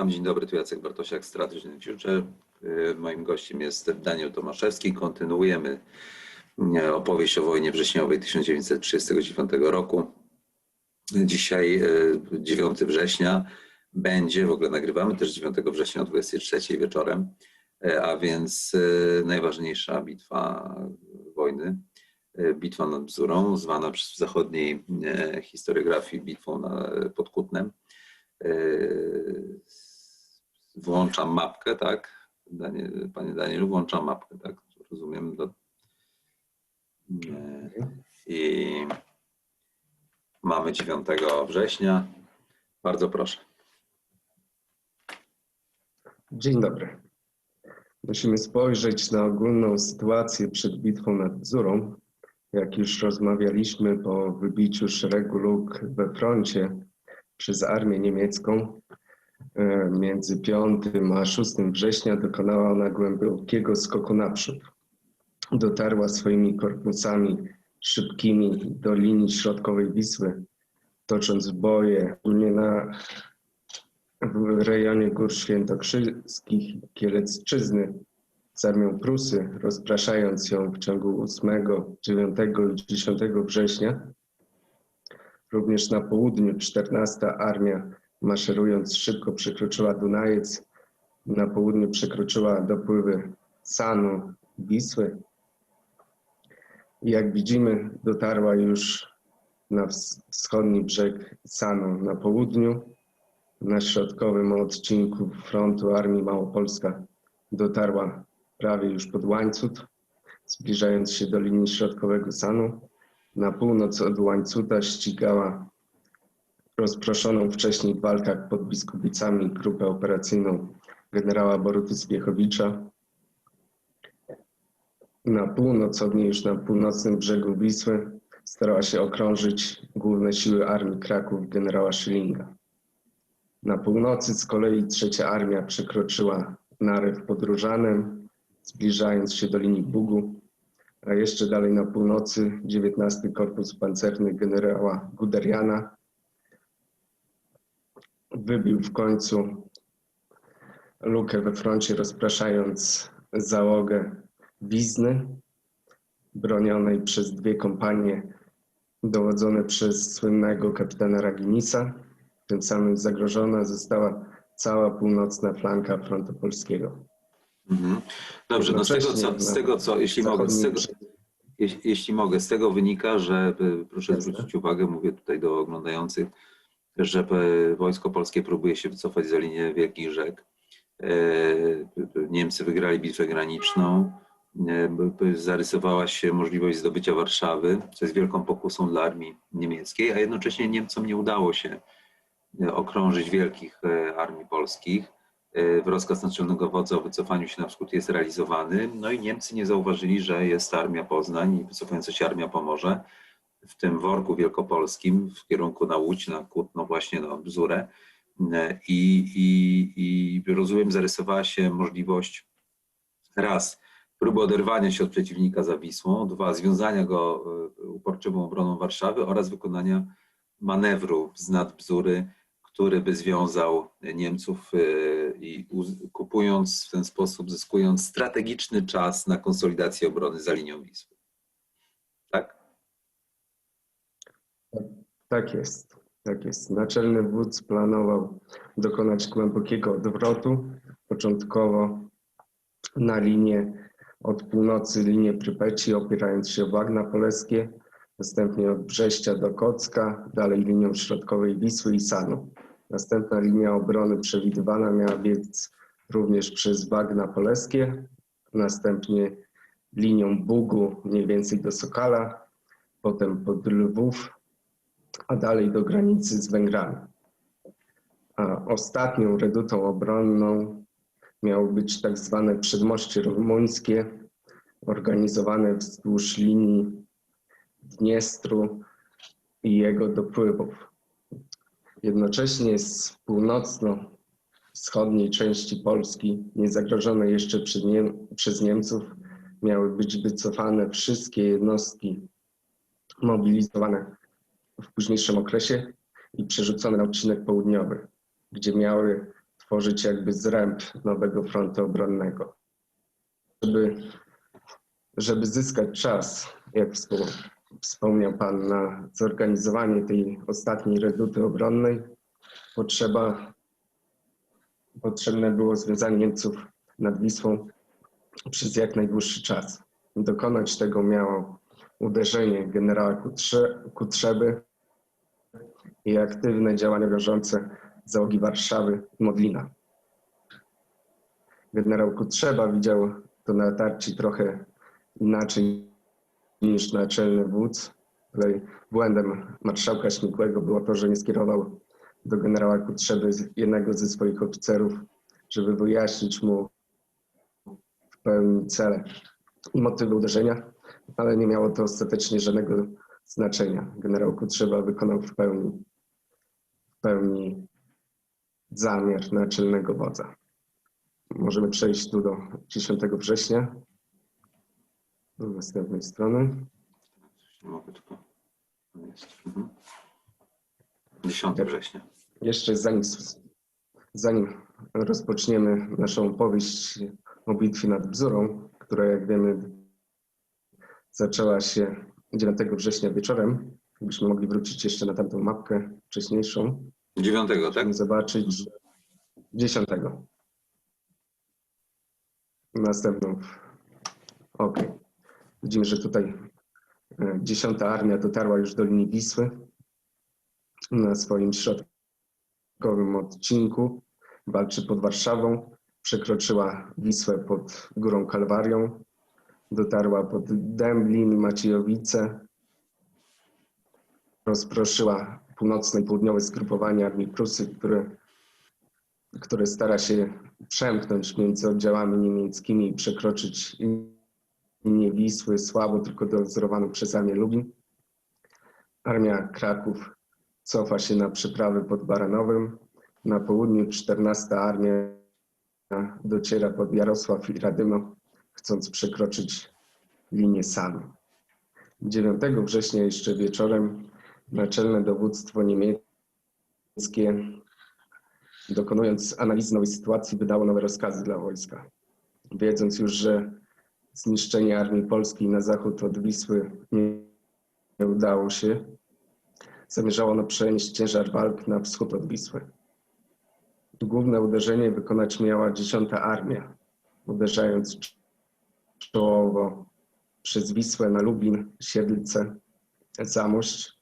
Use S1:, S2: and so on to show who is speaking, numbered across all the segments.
S1: Witam, dzień dobry, tu Jacek Bartosiak, Strategy Future. Y, Moim gościem jest Daniel Tomaszewski. Kontynuujemy y, opowieść o wojnie wrześniowej 1939 roku. Dzisiaj y, 9 września będzie, w ogóle nagrywamy też 9 września o 23 wieczorem, y, a więc y, najważniejsza bitwa wojny, y, bitwa nad Bzurą, zwana w zachodniej y, historiografii bitwą pod Kutnem. Włączam mapkę, tak? Panie Danielu, włączam mapkę, tak? Rozumiem. Do... I mamy 9 września. Bardzo proszę.
S2: Dzień dobry. Musimy spojrzeć na ogólną sytuację przed bitwą nad Bzurą. Jak już rozmawialiśmy po wybiciu szeregu luk we froncie przez armię niemiecką, między 5 a 6 września dokonała ona głębokiego skoku naprzód. Dotarła swoimi korpusami szybkimi do linii środkowej Wisły, tocząc boje głównie na w rejonie Gór Świętokrzyskich i Kielecczyzny z armią Prusy, rozpraszając ją w ciągu 8, 9 i 10 września. Również na południu 14 Armia, maszerując szybko, przekroczyła Dunajec. Na południu przekroczyła dopływy Sanu, Wisły. Jak widzimy, dotarła już na ws- wschodni brzeg Sanu na południu. Na środkowym odcinku frontu Armii Małopolska dotarła prawie już pod Łańcut, zbliżając się do linii środkowego Sanu. Na północ od Łańcuta ścigała rozproszoną wcześniej w walkach pod Biskupicami grupę operacyjną generała Boruty Spiechowicza. Na północ od niej, już na północnym brzegu Wisły, starała się okrążyć główne siły Armii Kraków generała Schillinga. Na północy z kolei trzecia armia przekroczyła Narew pod Różanem, zbliżając się do linii Bugu, a jeszcze dalej na północy 19 Korpus Pancerny generała Guderiana wybił w końcu lukę we froncie, rozpraszając załogę Wizny, bronionej przez dwie kompanie dowodzone przez słynnego kapitana Raginisa. Tym samym zagrożona została cała północna flanka frontu polskiego.
S1: Mhm. Dobrze, no z tego, co, z tego co, jeśli mogę, z tego, jeśli, jeśli mogę, z tego wynika, że y, proszę zwrócić uwagę, mówię tutaj do oglądających, że wojsko polskie próbuje się wycofać za linię Wielkich Rzek. Y, Niemcy wygrali bitwę graniczną. B- Zarysowała się możliwość zdobycia Warszawy, co jest wielką pokusą dla armii niemieckiej, a jednocześnie Niemcom nie udało się y, okrążyć wielkich armii polskich. Rozkaz naczelnego wodza o wycofaniu się na wschód jest realizowany. No i Niemcy nie zauważyli, że jest armia Poznań i wycofająca się armia Pomorze w tym worku wielkopolskim w kierunku na Łódź, na Kutno, właśnie na Bzurę. I, i, I rozumiem, zarysowała się możliwość raz próby oderwania się od przeciwnika za Wisłą, dwa związania go y, uporczywą obroną Warszawy oraz wykonania manewru z nad Bzury, który by związał Niemców y, i kupując w ten sposób, zyskując strategiczny czas na konsolidację obrony za linią Wisły. Tak?
S2: Tak jest, tak jest. Naczelny wódz planował dokonać głębokiego odwrotu, początkowo na linię od północy, linię Prypeci, opierając się o Bagna Polskie, następnie od Brześcia do Kocka, dalej linią środkowej Wisły i Sanu. Następna linia obrony przewidywana miała biec również przez Bagna Polskie, następnie linią Bugu mniej więcej do Sokala, potem pod Lwów, a dalej do granicy z Węgrami. A ostatnią redutą obronną miało być tak zwane przedmoście rumuńskie, organizowane wzdłuż linii Dniestru i jego dopływów. Jednocześnie z północno-wschodniej części Polski, niezagrożone jeszcze przez Niemców, miały być wycofane wszystkie jednostki mobilizowane w późniejszym okresie i przerzucone na odcinek południowy, gdzie miały tworzyć jakby zręb nowego frontu obronnego. Żeby, żeby zyskać czas, jak wspo- wspomniał Pan, na zorganizowanie tej ostatniej reduty obronnej, potrzeba, potrzebne było związanie Niemców nad Wisłą przez jak najdłuższy czas. Dokonać tego miało uderzenie generała Kutrze, Kutrzeby i aktywne działania wiążące załogi Warszawy Modlina. Generał Kutrzeba widział to natarcie trochę inaczej niż naczelny wódz. Tutaj błędem marszałka Śmigłego było to, że nie skierował do generała Kutrzeby jednego ze swoich oficerów, żeby wyjaśnić mu w pełni cele i motywy uderzenia, ale nie miało to ostatecznie żadnego znaczenia. Generał Kutrzeba wykonał w pełni, pełni zamiar naczelnego wodza. Możemy przejść tu do 10 września, do następnej strony.
S1: Nie mogę tylko. to Jest. Mhm. 10 września.
S2: Jeszcze zanim, zanim rozpoczniemy naszą opowieść o bitwie nad Bzurą, która jak wiemy zaczęła się 9 września wieczorem, byśmy mogli wrócić jeszcze na tamtą mapkę wcześniejszą,
S1: 9, tak?
S2: zobaczyć 10. Następną. Ok. Widzimy, że tutaj e, 10 armia dotarła już do linii Wisły na swoim środkowym odcinku. Walczy pod Warszawą. Przekroczyła Wisłę pod Górą Kalwarią. Dotarła pod Dęblin, Maciejowice. Rozproszyła północne i południowe zgrupowanie Armii Prusy, które, które stara się przemknąć między oddziałami niemieckimi i przekroczyć linię Wisły słabo, tylko dozorowaną przez Armię Lubin. Armia Kraków cofa się na przeprawy pod Baranowem. Na południu 14 Armia dociera pod Jarosław i Radymo, chcąc przekroczyć linię Sanu. 9 września jeszcze wieczorem naczelne dowództwo niemieckie, dokonując analizy nowej sytuacji, wydało nowe rozkazy dla wojska. Wiedząc już, że zniszczenie armii polskiej na zachód od Wisły nie, udało się, zamierzało ono przenieść ciężar walk na wschód od Wisły. Główne uderzenie wykonać miała 10 Armia, uderzając czołowo przez Wisłę na Lubin, Siedlce, Zamość.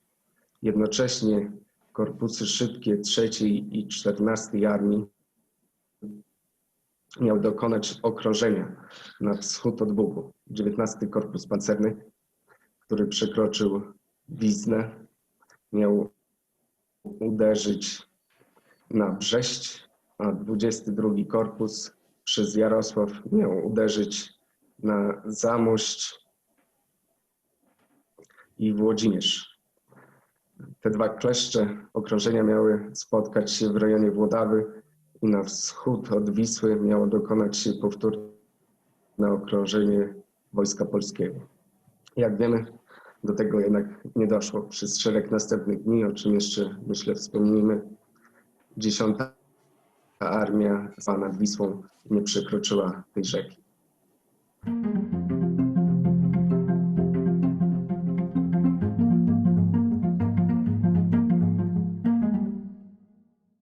S2: Jednocześnie korpusy szybkie trzeciej i 14 Armii miał dokonać okrążenia na wschód od Bugu. 19 Korpus Pancerny, który przekroczył Wiznę, miał uderzyć na Brześć, a 22 Korpus przez Jarosław miał uderzyć na Zamość i Włodzimierz. Te dwa kleszcze okrążenia miały spotkać się w rejonie Włodawy i na wschód od Wisły miało dokonać się powtórne okrążenie Wojska Polskiego. Jak wiemy, do tego jednak nie doszło. Przez szereg następnych dni, o czym jeszcze myślę wspomnimy, dziesiąta armia nad Wisłą nie przekroczyła tej rzeki.